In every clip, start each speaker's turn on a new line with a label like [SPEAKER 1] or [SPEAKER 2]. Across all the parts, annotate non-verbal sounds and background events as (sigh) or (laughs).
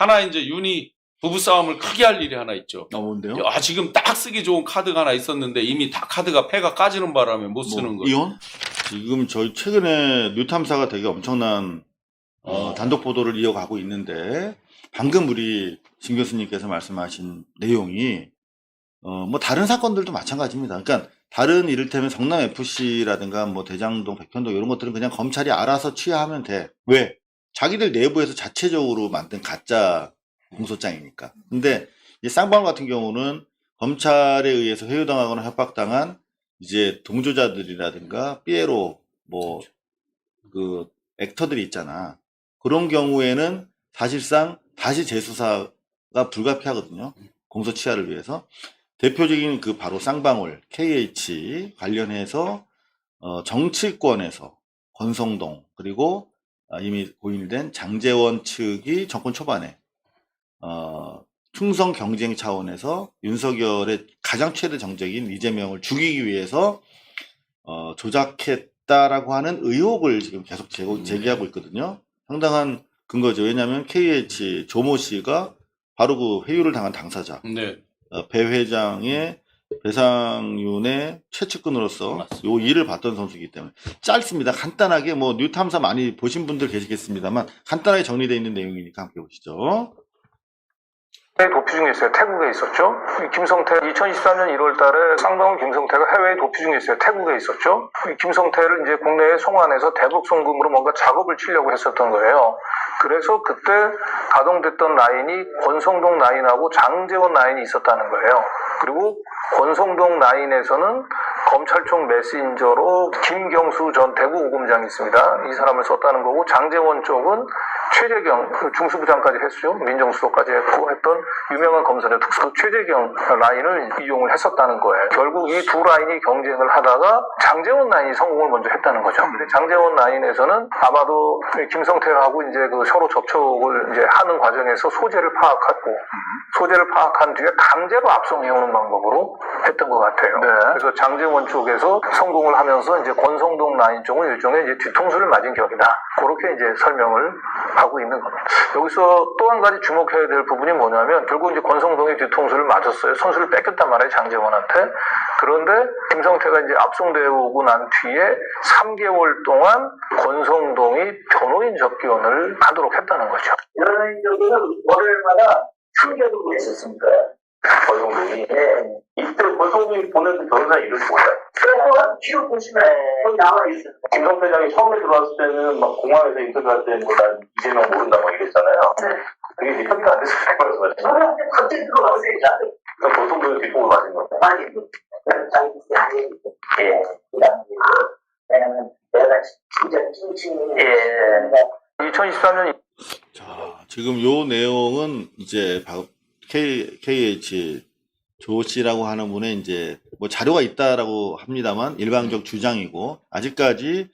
[SPEAKER 1] 하나 이제 윤희 부부싸움을 크게 할 일이 하나 있죠.
[SPEAKER 2] 아, 뭔데요?
[SPEAKER 1] 아, 지금 딱 쓰기 좋은 카드가 하나 있었는데 이미 다 카드가 패가 까지는 바람에 못 쓰는
[SPEAKER 2] 뭐,
[SPEAKER 1] 거예요.
[SPEAKER 2] 이혼? 지금 저희 최근에 뉴탐사가 되게 엄청난 어,
[SPEAKER 1] 어.
[SPEAKER 2] 단독 보도를 이어가고 있는데 방금 우리 진 교수님께서 말씀하신 내용이 어, 뭐 다른 사건들도 마찬가지입니다. 그러니까 다른 이를테면 성남 FC라든가 뭐 대장동, 백현동 이런 것들은 그냥 검찰이 알아서 취하하면 돼. 왜? 자기들 내부에서 자체적으로 만든 가짜 공소장이니까. 근데 이 쌍방 같은 경우는 검찰에 의해서 회유당하거나 협박당한 이제 동조자들이라든가 삐에로 뭐 그 액터들이 있잖아. 그런 경우에는 사실상 다시 재수사가 불가피하거든요. 공소 취하를 위해서. 대표적인 그 바로 쌍방울 KH 관련해서 어, 정치권에서 권성동 그리고 아, 이미 고인된 장재원 측이 정권 초반에 어, 충성 경쟁 차원에서 윤석열의 가장 최대 정적인 이재명을 죽이기 위해서 어, 조작했다라고 하는 의혹을 지금 계속 제고,
[SPEAKER 1] 음.
[SPEAKER 2] 제기하고 있거든요. 상당한 근거죠. 왜냐하면 KH 조모 씨가 바로 그 회유를 당한 당사자,
[SPEAKER 1] 네.
[SPEAKER 2] 어, 배 회장의 배상윤의 최측근으로서. 요 일을 봤던 선수이기 때문에 짧습니다. 간단하게 뭐 뉴탐사 많이 보신 분들 계시겠습니다만 간단하게 정리되어 있는 내용이니까 함께 보시죠.
[SPEAKER 3] 도피 중에 있어요. 태국에 있었죠. 이 김성태 2024년 1월 달에 쌍방울 김성태가 해외에 도피 중에 있어요. 태국에 있었죠. 이 김성태를 이제 국내에 송환해서 대북 송금으로 뭔가 작업을 치려고 했었던 거예요. 그래서 그때 가동됐던 라인이 권성동 라인하고 장재원 라인이 있었다는 거예요. 그리고 권성동 라인에서는 검찰총 메신저로 김경수 전 대구오검장이 있습니다. 이 사람을 썼다는 거고 장재원 쪽은 최재경 그 중수부장까지 했죠. 민정수석까지 했고 했던 유명한 검사의 특수 그 최재경 라인을 이용을 했었다는 거예요. 결국 이 두 라인이 경쟁을 하다가 장재원 라인이 성공을 먼저 했다는 거죠. 근데 장재원 라인에서는 아마도 김성태하고 이제 그 서로 접촉을 이제 하는 과정에서 소재를 파악하고 소재를 파악한 뒤에 강제로 압송해오는 방법으로 했던 것 같아요. 그래서 장재원 쪽에서 성공을 하면서 이제 권성동 라인 쪽은 일종의 이제 뒤통수를 맞은 격이다. 그렇게 이제 설명을 하고 있는 겁니다. 여기서 또 한 가지 주목해야 될 부분이 뭐냐면 결국 이제 권성동이 뒤통수를 맞았어요. 선수를 뺏겼단 말이에요. 장재원한테. 그런데 김성태가 이제 압송되고 난 뒤에 3개월 동안 권성동이 변호인 접견을 하도록 했다는 거죠.
[SPEAKER 4] 연예인적으로는 월요일마다 3개월을 했었습니다. 권성동이. 네. 이때 권성동이 보낸 변호사 이름이 뭐예요? 그래서 뒤로 보시면 거기 나와 있어요. 김성 회장이 처음에 들어왔을 때는 막 공항에서 인터뷰할 때뭐난 이재명 모른다 막 이랬잖아요.
[SPEAKER 5] 네.
[SPEAKER 4] 그게 이제 협의가 안 돼서 그런 말씀하시죠.
[SPEAKER 5] 갑자기 들어가세요.
[SPEAKER 4] 그러니까 권성동이 뒷공을 맞은 거예요.
[SPEAKER 5] 아니, 아니, 예. 왜냐면 내가 진짜 찡찡. 예.
[SPEAKER 3] 2024년
[SPEAKER 2] 자, 지금 요 내용은 이제 바- K, KH 조 씨라고 하는 분의 이제 뭐 자료가 있다라고 합니다만 일방적 주장이고 아직까지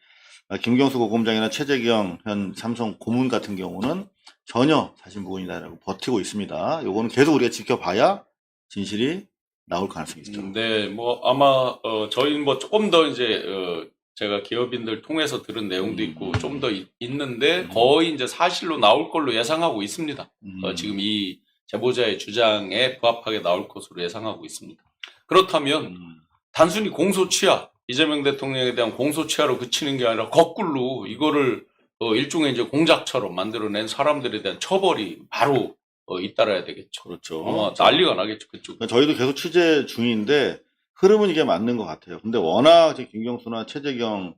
[SPEAKER 2] 김경수 고검장이나 최재경 현 삼성 고문 같은 경우는 전혀 사실 무근이다라고 버티고 있습니다. 요거는 계속 우리가 지켜봐야 진실이 나올 가능성이 있죠.
[SPEAKER 1] 음, 네, 뭐 아마 어, 저희는 뭐 조금 더 이제 어, 제가 기업인들 통해서 들은 내용도
[SPEAKER 2] 음.
[SPEAKER 1] 있고 좀더 있는데
[SPEAKER 2] 음.
[SPEAKER 1] 거의 이제 사실로 나올 걸로 예상하고 있습니다.
[SPEAKER 2] 음.
[SPEAKER 1] 어, 지금 이 제보자의 주장에 부합하게 나올 것으로 예상하고 있습니다. 그렇다면
[SPEAKER 2] 음.
[SPEAKER 1] 단순히 공소 취하 이재명 대통령에 대한 공소 취하로 그치는 게 아니라 거꾸로 이거를 어, 일종의 이제 공작처럼 만들어낸 사람들에 대한 처벌이 바로 어, 잇따라야 되겠죠.
[SPEAKER 2] 그렇죠.
[SPEAKER 1] 아마 난리가 나겠죠 그쪽.
[SPEAKER 2] 그러니까 저희도 계속 취재 중인데 흐름은 이게 맞는 것 같아요. 근데 워낙 이제 김경수나 최재경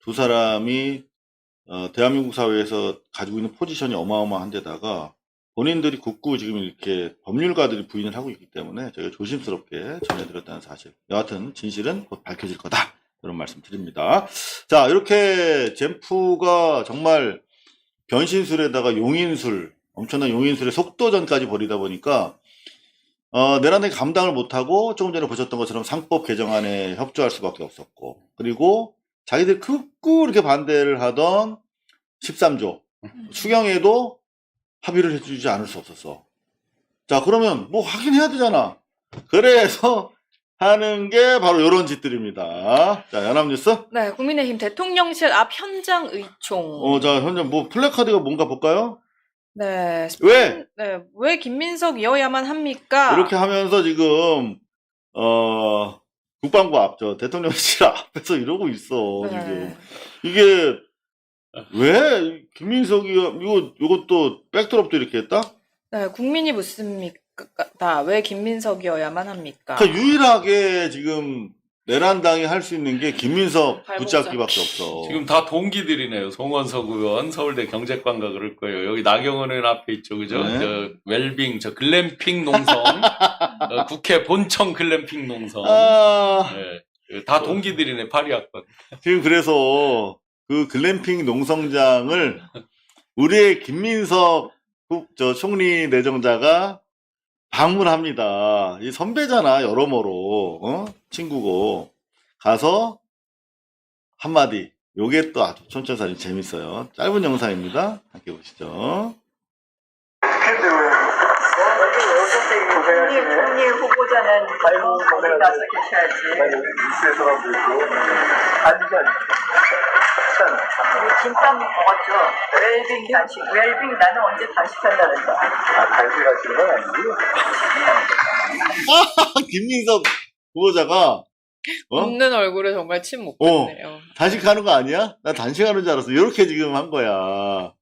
[SPEAKER 2] 두 사람이 어, 대한민국 사회에서 가지고 있는 포지션이 어마어마한 데다가 본인들이 굳고 지금 이렇게 법률가들이 부인을 하고 있기 때문에 저희가 조심스럽게 전해드렸다는 사실. 여하튼 진실은 곧 밝혀질 거다. 이런 말씀 드립니다. 자, 이렇게 젠프가 정말 변신술에다가 용인술, 엄청난 용인술의 속도전까지 벌이다 보니까 어, 내란에 감당을 못하고 조금 전에 보셨던 것처럼 상법 개정안에 협조할 수밖에 없었고 그리고 자기들 극구 이렇게 반대를 하던 13조 추경에도 합의를 해주지 않을 수 없었어. 자 그러면 뭐 확인해야 되잖아. 그래서 하는 게 바로 이런 짓들입니다. 자 연합뉴스.
[SPEAKER 6] 네, 국민의힘 대통령실 앞 현장 의총.
[SPEAKER 2] 어, 자 현재 뭐 플래카드가 뭔가 볼까요?
[SPEAKER 6] 네.
[SPEAKER 2] 왜?
[SPEAKER 6] 네. 왜 김민석이어야만 합니까?
[SPEAKER 2] 이렇게 하면서 지금 어 국방부 앞 저 대통령실 (laughs) 앞에서 이러고 있어
[SPEAKER 6] 네.
[SPEAKER 2] 지금 이게 왜 김민석이 이거 이것도 백드롭도 이렇게 했다?
[SPEAKER 6] 네, 국민이 묻습니까? 왜 김민석이어야만 합니까?
[SPEAKER 2] 그 유일하게 지금 내란당이 할 수 있는 게 김민석. 붙잡기밖에 없어.
[SPEAKER 1] 지금 다 동기들이네요. 송원석 의원 서울대 경제관가 그럴 거예요. 여기 나경원 의원 앞에 있죠, 그죠?
[SPEAKER 2] 네.
[SPEAKER 1] 저 웰빙, 저 글램핑 농성, (laughs) 어, 국회 본청 글램핑 농성.
[SPEAKER 2] 아
[SPEAKER 1] 네. 다 동기들이네 파리학번.
[SPEAKER 2] 지금 그래서 그 글램핑 농성장을 우리의 김민석 국- 저 총리 내정자가 방문합니다. 이 선배잖아 여러모로 어? 친구고 가서 한마디. 요게 또 아주 촌철살인 재밌어요. 짧은 영상입니다. 함께 보시죠.
[SPEAKER 5] 총리, 후보자는 결국 거기 가서 계셔야지. 우리 김밥 먹었죠? 웰빙 단식. 웰빙 나는 언제 단식한다 그랬다. (laughs)
[SPEAKER 2] 김민석 후보자가 어?
[SPEAKER 6] 웃는 얼굴에 정말 침 못
[SPEAKER 2] 어.
[SPEAKER 6] 뱉네요.
[SPEAKER 2] 단식하는 거 아니야? 나 단식하는 줄 알았어. 이렇게 지금 한 거야.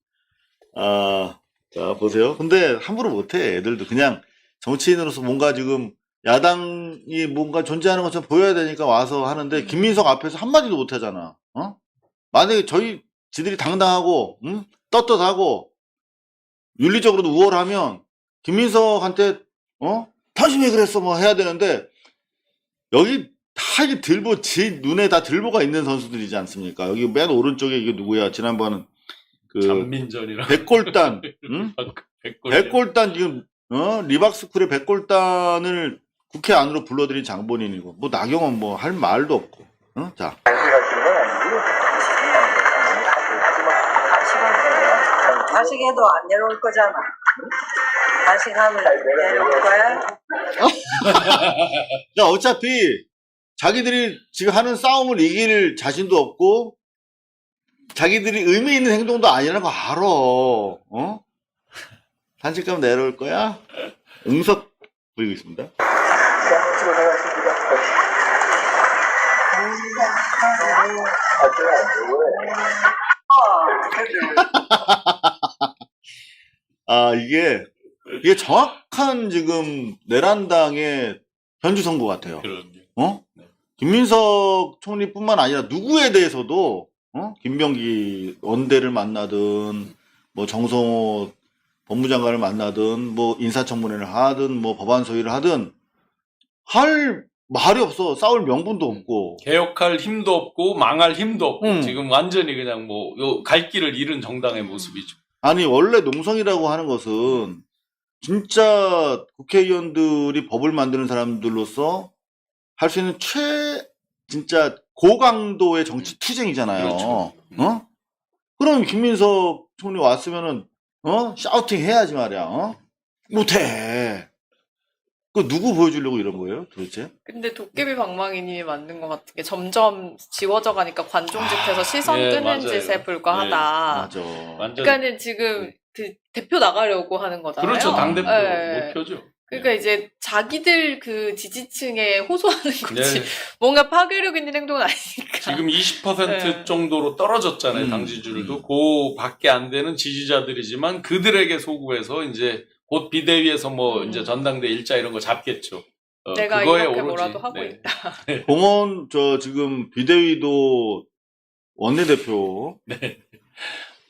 [SPEAKER 2] 아, 자, 보세요. 근데 함부로 못해, 애들도. 그냥 정치인으로서 뭔가 지금 야당이 뭔가 존재하는 것처럼 보여야 되니까 와서 하는데, 김민석 앞에서 한마디도 못 하잖아. 어? 만약에 저희, 지들이 당당하고, 응? 떳떳하고, 윤리적으로도 우월하면, 김민석한테, 어? 당신 왜 그랬어? 뭐 해야 되는데, 여기 다 이게 들보, 지 눈에 다 들보가 있는 선수들이지 않습니까? 여기 맨 오른쪽에 이게 누구야? 지난번 그
[SPEAKER 1] 잔민전이랑
[SPEAKER 2] 백골단, (laughs) 응?
[SPEAKER 1] 백골.
[SPEAKER 2] 백골 단 지금 어 리박스쿨의 백골단을 국회 안으로 불러들인 장본인이고 뭐 나경원 뭐 할 말도 없고, 어? 자
[SPEAKER 5] 단식해도 안 내려올 거잖아. 단식하면 내려올 거야? (laughs)
[SPEAKER 2] 야, 어차피 자기들이 지금 하는 싸움을 이길 자신도 없고 자기들이 의미 있는 행동도 아니라는 거 알아. 어? 단식하면 내려올 거야? 응석 보이고 있습니다. 아, 이게 이게 정확한 지금 내란당의 현주 선거 같아요.
[SPEAKER 1] 그럼요.
[SPEAKER 2] 어?
[SPEAKER 1] 네.
[SPEAKER 2] 김민석 총리뿐만 아니라 누구에 대해서도 어? 김병기 원대를 만나든 뭐 정성호 법무장관을 만나든 뭐 인사청문회를 하든 뭐 법안 소위를 하든 할 말이 없어 싸울 명분도 없고
[SPEAKER 1] 개혁할 힘도 없고 망할 힘도 없고
[SPEAKER 2] 음.
[SPEAKER 1] 지금 완전히 그냥 뭐갈 길을 잃은 정당의 모습이죠.
[SPEAKER 2] 아니 원래 농성이라고 하는 것은 진짜 국회의원들이 법을 만드는 사람들로서 할 수 있는 최 진짜 고강도의 정치 투쟁이잖아요.
[SPEAKER 1] 그렇죠.
[SPEAKER 2] 어? 그럼 김민석 총리 왔으면은 어 샤우팅 해야지 말이야. 어? 못해. 그 누구 보여주려고 이런 거예요, 도대체?
[SPEAKER 6] 근데 도깨비 방망이님이 만든 것 같은 게 점점 지워져 가니까 관종짓해서 시선
[SPEAKER 1] 예,
[SPEAKER 6] 끄는
[SPEAKER 1] 맞아요.
[SPEAKER 6] 짓에 불과하다.
[SPEAKER 2] 맞아.
[SPEAKER 1] 완전
[SPEAKER 6] 그러니까는 지금 그 대표 나가려고 하는 거잖아요.
[SPEAKER 1] 그렇죠 당대표
[SPEAKER 6] 예.
[SPEAKER 1] 목표죠.
[SPEAKER 6] 그러니까 이제 자기들 그 지지층에 호소하는 거지
[SPEAKER 1] 네.
[SPEAKER 6] 뭔가 파괴력 있는 행동은 아니니까.
[SPEAKER 1] 지금 20%
[SPEAKER 6] 네.
[SPEAKER 1] 정도로 떨어졌잖아요
[SPEAKER 2] 음,
[SPEAKER 1] 당 지지율도
[SPEAKER 2] 음.
[SPEAKER 1] 그 밖에 안 되는 지지자들이지만 그들에게 소구해서 이제 곧 비대위에서 뭐
[SPEAKER 6] 음.
[SPEAKER 1] 이제 전당대 일자 이런 거 잡겠죠. 어,
[SPEAKER 6] 내가
[SPEAKER 1] 그거에
[SPEAKER 6] 이렇게
[SPEAKER 1] 오로지,
[SPEAKER 6] 뭐라도 하고
[SPEAKER 1] 네.
[SPEAKER 6] 있다. (laughs)
[SPEAKER 2] 공원 저 지금 비대위도 원내대표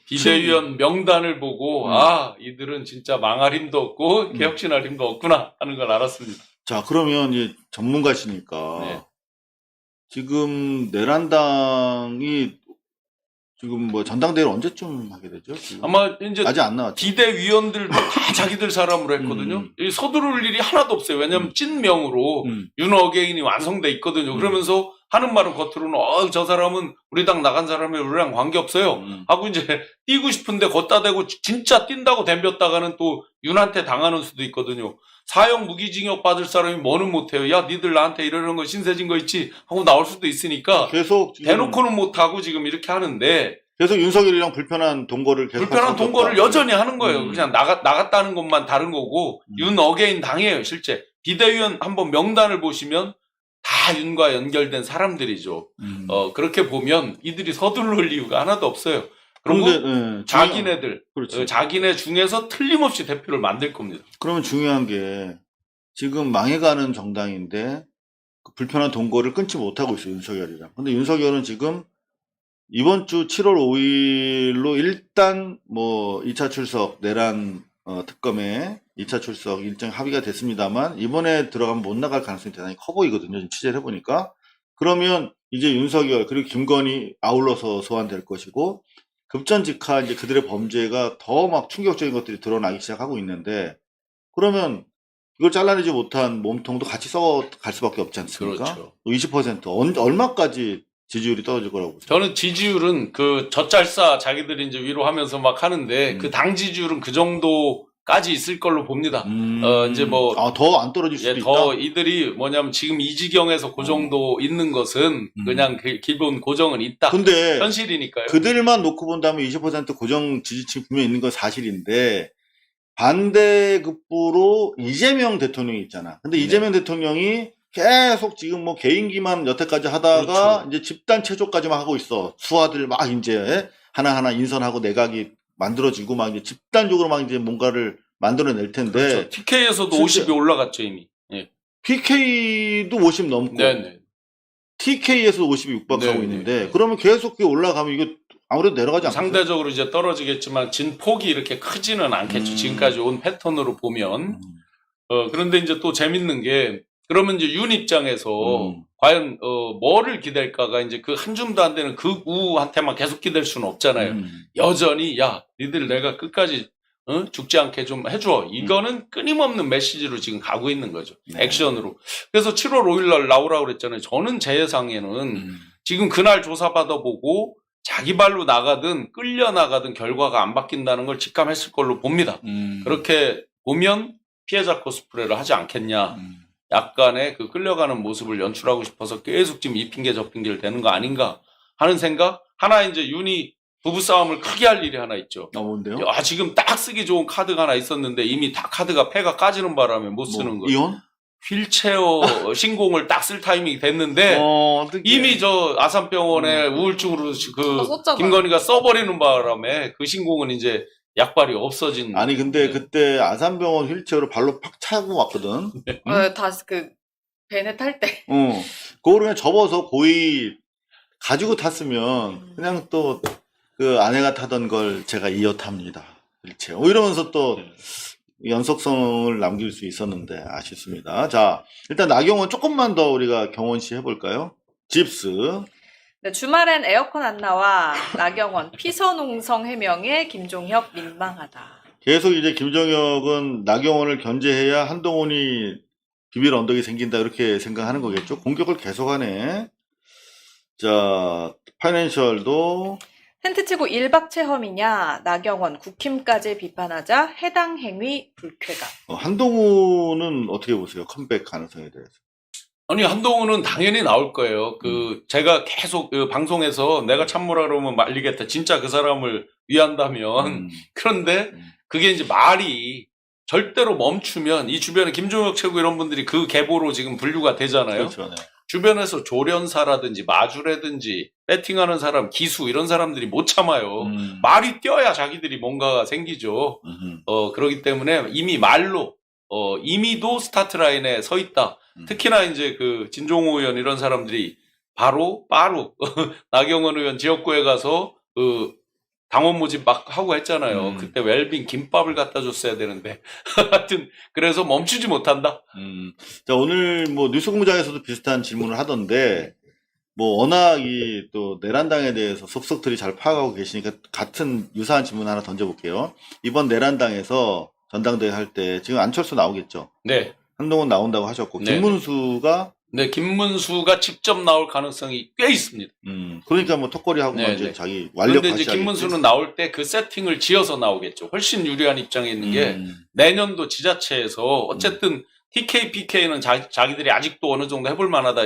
[SPEAKER 1] 비대위원 명단을 보고
[SPEAKER 2] 음.
[SPEAKER 1] 아 이들은 진짜 망할 힘도 없고 개혁신할 힘도 없구나 하는 걸 알았습니다.
[SPEAKER 2] 자, 그러면 이제 전문가시니까
[SPEAKER 1] 네.
[SPEAKER 2] 지금 내란당이 지금 뭐 전당대회 를 언제쯤 하게 되죠? 지금?
[SPEAKER 1] 아마 이제
[SPEAKER 2] 아직 안 나왔죠.
[SPEAKER 1] 비대위원들도 다 (laughs) 자기들 사람으로 했거든요.
[SPEAKER 2] 음.
[SPEAKER 1] 이 서두를 일이 하나도 없어요. 왜냐하면
[SPEAKER 2] 음.
[SPEAKER 1] 찐명으로
[SPEAKER 2] 음.
[SPEAKER 1] 윤어게인이 완성돼 있거든요.
[SPEAKER 2] 음.
[SPEAKER 1] 그러면서 하는 말은 겉으로는 어, 저 사람은 우리 당 나간 사람이 우리랑 관계 없어요.
[SPEAKER 2] 음.
[SPEAKER 1] 하고 이제 뛰고 싶은데 걷다 대고 지- 진짜 뛴다고 덤볐다가는 또 윤한테 당하는 수도 있거든요. 사형 무기징역 받을 사람이 뭐는 못해요. 야 니들 나한테 이러는 거 신세진 거 있지 하고 나올 수도 있으니까
[SPEAKER 2] 계속 지금
[SPEAKER 1] 대놓고는 못하고 지금 이렇게 하는데
[SPEAKER 2] 계속 윤석열이랑 불편한 동거를 계속
[SPEAKER 1] 불편한 동거를
[SPEAKER 2] 없다.
[SPEAKER 1] 여전히 하는 거예요.
[SPEAKER 2] 음.
[SPEAKER 1] 그냥 나가, 나갔다는 것만 다른 거고,
[SPEAKER 2] 음.
[SPEAKER 1] 윤 어게인 당해요, 실제. 비대위원 한번 명단을 보시면 다 윤과 연결된 사람들이죠.
[SPEAKER 2] 음.
[SPEAKER 1] 어, 그렇게 보면 이들이 서둘러올 이유가 하나도 없어요. 그리고
[SPEAKER 2] 그런데 예,
[SPEAKER 1] 자기네들,
[SPEAKER 2] 그렇지.
[SPEAKER 1] 어, 자기네 중에서 틀림없이 대표를 만들 겁니다.
[SPEAKER 2] 그러면 중요한 게 지금 망해가는 정당인데 그 불편한 동거를 끊지 못하고 있어요 윤석열이랑. 근데 윤석열은 지금 이번 주 7월 5일로 일단 뭐 2차 출석 내란 어, 특검에 2차 출석 일정 합의가 됐습니다만 이번에 들어가면 못 나갈 가능성이 대단히 커 보이거든요. 지금 취재를 해보니까. 그러면 이제 윤석열 그리고 김건희 아울러서 소환될 것이고 급전직하 이제 그들의 범죄가 더 막 충격적인 것들이 드러나기 시작하고 있는데 그러면 이걸 잘라내지 못한 몸통도 같이 썩어갈 수밖에 없지 않습니까?
[SPEAKER 1] 그렇죠.
[SPEAKER 2] 20% 언, 얼마까지 지지율이 떨어질 거라고 보세요?
[SPEAKER 1] 저는 지지율은 그 젖잘싸 자기들이 이제 위로하면서 막 하는데
[SPEAKER 2] 음.
[SPEAKER 1] 그 당 지지율은 그 정도까지 있을 걸로 봅니다.
[SPEAKER 2] 음,
[SPEAKER 1] 어, 이제 뭐-
[SPEAKER 2] 아, 더 안 떨어질 수도
[SPEAKER 1] 예,
[SPEAKER 2] 있다.
[SPEAKER 1] 더 이들이 뭐냐면 지금 이 지경에서 그 정도 있는 것은
[SPEAKER 2] 음.
[SPEAKER 1] 그냥 그 기본 고정은 있다.
[SPEAKER 2] 근데
[SPEAKER 1] 현실이니까요.
[SPEAKER 2] 그들만 놓고 본다면 20% 고정 지지층 분명히 있는 건 사실인데 반대급부로 이재명 대통령이 있잖아. 근데
[SPEAKER 1] 네.
[SPEAKER 2] 이재명 대통령이 계속 지금 뭐 개인기만 여태까지 하다가
[SPEAKER 1] 그렇죠.
[SPEAKER 2] 이제 집단 체조까지만 하고 있어. 수하들 막 이제 하나하나 인선하고 내각이 만들어지고 막 이제 집단적으로 막 이제 뭔가를 만들어낼 텐데
[SPEAKER 1] 그렇죠. TK에서도
[SPEAKER 2] 진짜-
[SPEAKER 1] 50이 올라갔죠 이미. 예.
[SPEAKER 2] PK도 50 넘고
[SPEAKER 1] 네네.
[SPEAKER 2] TK에서 50이 육박하고
[SPEAKER 1] 네,
[SPEAKER 2] 있는데 그러면 계속 그게 올라가면 이거 아무래도 내려가지 않겠어요?
[SPEAKER 1] 상대적으로 이제 떨어지겠지만 진 폭이 이렇게 크지는 않겠죠.
[SPEAKER 2] 음.
[SPEAKER 1] 지금까지 온 패턴으로 보면.
[SPEAKER 2] 음.
[SPEAKER 1] 어, 그런데 이제 또 재밌는 게 그러면 이제 윤 입장에서
[SPEAKER 2] 음.
[SPEAKER 1] 과연 어, 뭐를 기댈까가 이제 그 한 줌도 안 되는 그 우한테만 계속 기댈 수는 없잖아요.
[SPEAKER 2] 음.
[SPEAKER 1] 여전히 야 니들 내가 끝까지 어? 죽지 않게 좀 해줘. 이거는 끊임없는 메시지로 지금 가고 있는 거죠.
[SPEAKER 2] 네.
[SPEAKER 1] 액션으로. 그래서 7월 5일 날 나오라고 그랬잖아요. 저는 제 예상에는
[SPEAKER 2] 음.
[SPEAKER 1] 지금 그날 조사받아보고 자기 발로 나가든 끌려 나가든 결과가 안 바뀐다는 걸 직감했을 걸로 봅니다.
[SPEAKER 2] 음.
[SPEAKER 1] 그렇게 보면 피해자 코스프레를 하지 않겠냐.
[SPEAKER 2] 음.
[SPEAKER 1] 약간의 그 끌려가는 모습을 연출하고 싶어서 계속 지금 이 핑계 저 핑계를 대는 거 아닌가 하는 생각. 하나 이제 윤이 부부 싸움을 크게 할 일이 하나 있죠.
[SPEAKER 2] 아, 뭔데요?
[SPEAKER 1] 아, 지금 딱 쓰기 좋은 카드가 하나 있었는데 이미 다 카드가 폐가 까지는 바람에 못 쓰는
[SPEAKER 2] 뭐,
[SPEAKER 1] 거예요.
[SPEAKER 2] 이혼?
[SPEAKER 1] 휠체어 (laughs) 신공을 딱 쓸 타이밍이 됐는데
[SPEAKER 2] 어, 어떡해.
[SPEAKER 1] 이미 저 아산병원에 우울증으로 다그
[SPEAKER 6] 썼잖아요.
[SPEAKER 1] 김건희가 써버리는 바람에 그 신공은 이제 약발이 없어진.
[SPEAKER 2] 아니 근데
[SPEAKER 1] 네.
[SPEAKER 2] 그때 아산병원 휠체어로 발로 팍 차고 왔거든.
[SPEAKER 6] 어, 다시 그 베네 탈 때.
[SPEAKER 2] 어. 그거를 그냥 접어서 고이 가지고 탔으면
[SPEAKER 6] 음.
[SPEAKER 2] 그냥 또 그 아내가 타던 걸 제가 이어 탑니다. 휠체어. 뭐 이러면서 또
[SPEAKER 1] 네.
[SPEAKER 2] 연속성을 남길 수 있었는데 아쉽습니다. 자, 일단 나경원 조금만 더 우리가 경원 씨 해볼까요? 집스.
[SPEAKER 6] 네, 주말엔 에어컨 안 나와. 나경원 (laughs) 피서농성 해명에 김종혁 민망하다.
[SPEAKER 2] 계속 이제 김정혁은 나경원을 견제해야 한동훈이 비빌 언덕이 생긴다 이렇게 생각하는 거겠죠. 공격을 계속하네. 자, 파이낸셜도
[SPEAKER 6] 텐트 치고 1박 체험이냐? 나경원 국힘까지 비판하자 해당 행위 불쾌감.
[SPEAKER 2] 어, 한동훈은 어떻게 보세요? 컴백 가능성에 대해서.
[SPEAKER 1] 아니 한동훈은 당연히 나올 거예요. 그 제가 계속 그 방송에서 내가 참모라 그러면 말리겠다. 진짜 그 사람을 위한다면
[SPEAKER 2] 음, (laughs)
[SPEAKER 1] 그런데
[SPEAKER 2] 음.
[SPEAKER 1] 그게 이제 말이 절대로 멈추면 이 주변에 김종혁 최고 이런 분들이 그 계보로 지금 분류가 되잖아요.
[SPEAKER 2] 그렇죠. 네.
[SPEAKER 1] 주변에서 조련사라든지 마주라든지 배팅하는 사람, 기수 이런 사람들이 못 참아요.
[SPEAKER 2] 음,
[SPEAKER 1] 말이 뛰어야 자기들이 뭔가가 생기죠.
[SPEAKER 2] 음흠.
[SPEAKER 1] 어 그렇기 때문에 이미 말로 어 이미도 스타트 라인에 서 있다.
[SPEAKER 2] 음.
[SPEAKER 1] 특히나 이제 그 진종호 의원 이런 사람들이 바로 바로 (laughs) 나경원 의원 지역구에 가서 그 당원 모집 막 하고 했잖아요.
[SPEAKER 2] 음.
[SPEAKER 1] 그때 웰빙 김밥을 갖다 줬어야 되는데 (laughs) 하여튼 그래서 멈추지 못한다.
[SPEAKER 2] 음. 자, 오늘 뭐 뉴스 공장에서도 비슷한 질문을 하던데, 뭐 워낙 이 또 내란당에 대해서 속속들이 잘 파악하고 계시니까 같은 유사한 질문 하나 던져볼게요. 이번 내란당에서 전당대회 할 때 지금 안철수 나오겠죠?
[SPEAKER 1] 네.
[SPEAKER 2] 한동훈 나온다고 하셨고,
[SPEAKER 1] 네,
[SPEAKER 2] 김문수가,
[SPEAKER 1] 네, 김문수가 직접 나올 가능성이 꽤 있습니다.
[SPEAKER 2] 음, 그러니까 뭐 턱걸이하고
[SPEAKER 1] 네,
[SPEAKER 2] 이제
[SPEAKER 1] 네.
[SPEAKER 2] 자기 완력
[SPEAKER 1] 그런데 이제. 김문수는 나올 때 그 세팅을 지어서 나오겠죠. 훨씬 유리한 입장에 있는 게
[SPEAKER 2] 음,
[SPEAKER 1] 내년도 지자체에서 어쨌든 TK, PK는 자, 자기들이 아직도 어느 정도 해볼 만하다.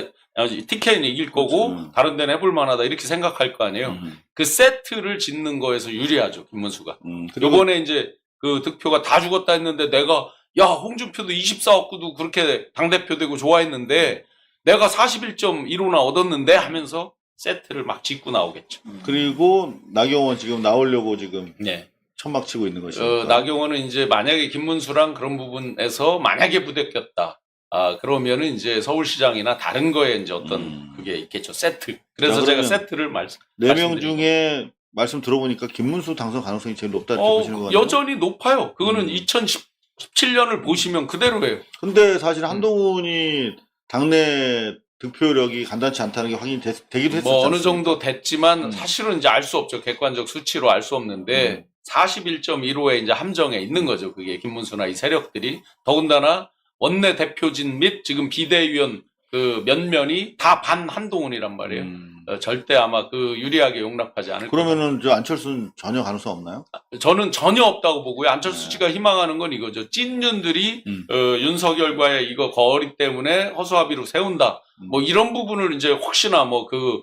[SPEAKER 1] TK는 이길 거고
[SPEAKER 2] 그렇죠.
[SPEAKER 1] 다른 데는 해볼 만하다 이렇게 생각할 거 아니에요.
[SPEAKER 2] 음,
[SPEAKER 1] 그 세트를 짓는 거에서 유리하죠 김문수가.
[SPEAKER 2] 음,
[SPEAKER 1] 요번에 이제 그 득표가 다 죽었다 했는데 내가 야 홍준표도 24억구도 그렇게 당대표 되고 좋아했는데 내가 41.15나 얻었는데 하면서 세트를 막 짓고 나오겠죠.
[SPEAKER 2] 그리고 나경원 지금 나오려고 지금
[SPEAKER 1] 네.
[SPEAKER 2] 천막 치고 있는 것이니까.
[SPEAKER 1] 어, 나경원은 이제 만약에 김문수랑 그런 부분에서 만약에 부대꼈다. 아, 그러면은 이제 서울시장이나 다른 거에 이제 어떤
[SPEAKER 2] 음.
[SPEAKER 1] 그게 있겠죠. 세트. 그래서
[SPEAKER 2] 자,
[SPEAKER 1] 제가 세트를 말씀.
[SPEAKER 2] 네명
[SPEAKER 1] 말씀드린
[SPEAKER 2] 중에 말씀 들어보니까 김문수 당선 가능성이 제일 높다 이렇게
[SPEAKER 1] 어,
[SPEAKER 2] 보시는 거 같아요.
[SPEAKER 1] 여전히 높아요. 그거는
[SPEAKER 2] 음.
[SPEAKER 1] 2017년을 보시면 그대로예요.
[SPEAKER 2] 근데 사실 한동훈이 당내 득표력이 간단치 않다는 게 확인이 됐, 되기도 했었죠.
[SPEAKER 1] 뭐 어느 정도 됐지만
[SPEAKER 2] 음.
[SPEAKER 1] 사실은 이제 알 수 없죠. 객관적 수치로 알 수 없는데
[SPEAKER 2] 음.
[SPEAKER 1] 41.15의 이제 함정에 있는 거죠. 그게 김문수나 이 세력들이 더군다나 원내 대표진 및 지금 비대위원 그 면면이 다 반 한동훈이란 말이에요.
[SPEAKER 2] 음.
[SPEAKER 1] 어, 절대 아마 그 유리하게 용납하지 않을 거예요.
[SPEAKER 2] 그러면은 저 안철수는 전혀 가능성 없나요?
[SPEAKER 1] 저는 전혀 없다고 보고요. 안철수
[SPEAKER 2] 네.
[SPEAKER 1] 씨가 희망하는 건 이거죠. 찐년들이
[SPEAKER 2] 음.
[SPEAKER 1] 어, 윤석열과의 이거 거리 때문에 허수아비로 세운다.
[SPEAKER 2] 음.
[SPEAKER 1] 뭐 이런 부분을 이제 혹시나 뭐그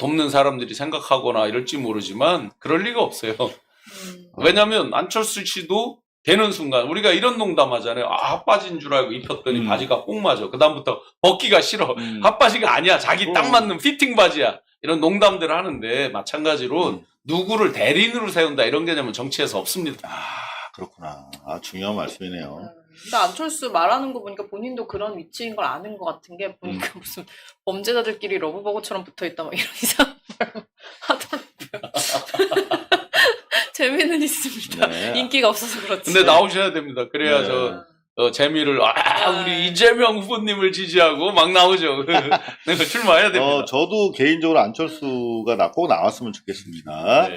[SPEAKER 1] 돕는 사람들이 생각하거나 이럴지 모르지만 그럴 리가 없어요.
[SPEAKER 6] 음.
[SPEAKER 1] 왜냐하면 안철수 씨도 되는 순간 우리가 이런 농담하잖아요. 아, 핫바지인 줄 알고 입혔더니
[SPEAKER 2] 음.
[SPEAKER 1] 바지가 꼭 맞아. 그 다음부터 벗기가 싫어.
[SPEAKER 2] 음.
[SPEAKER 1] 핫바지가 아니야. 자기 딱
[SPEAKER 2] 어.
[SPEAKER 1] 맞는 피팅 바지야. 이런 농담들을 하는데 마찬가지로
[SPEAKER 2] 음.
[SPEAKER 1] 누구를 대리인으로 세운다 이런 개념은 정치에서 없습니다.
[SPEAKER 2] 아 그렇구나. 아 중요한 말씀이네요.
[SPEAKER 6] 음. 근데 안철수 말하는 거 보니까 본인도 그런 위치인 걸 아는 것 같은 게 보니까
[SPEAKER 2] 음.
[SPEAKER 6] 무슨 범죄자들끼리 러브버거처럼 붙어 있다 막 이런 (laughs) 이상한 말 하더라고요. 재미는 있습니다.
[SPEAKER 2] 네.
[SPEAKER 6] 인기가 없어서 그렇지.
[SPEAKER 1] 근데 나오셔야 됩니다. 그래야
[SPEAKER 2] 네.
[SPEAKER 1] 저 어, 재미를 아
[SPEAKER 6] 아.
[SPEAKER 1] 우리 이재명 후보님을 지지하고 막 나오죠. 내가 (laughs) 출마해야 됩니다.
[SPEAKER 2] 어, 저도 개인적으로 안철수가 나- 꼭 나왔으면 좋겠습니다.
[SPEAKER 1] 네.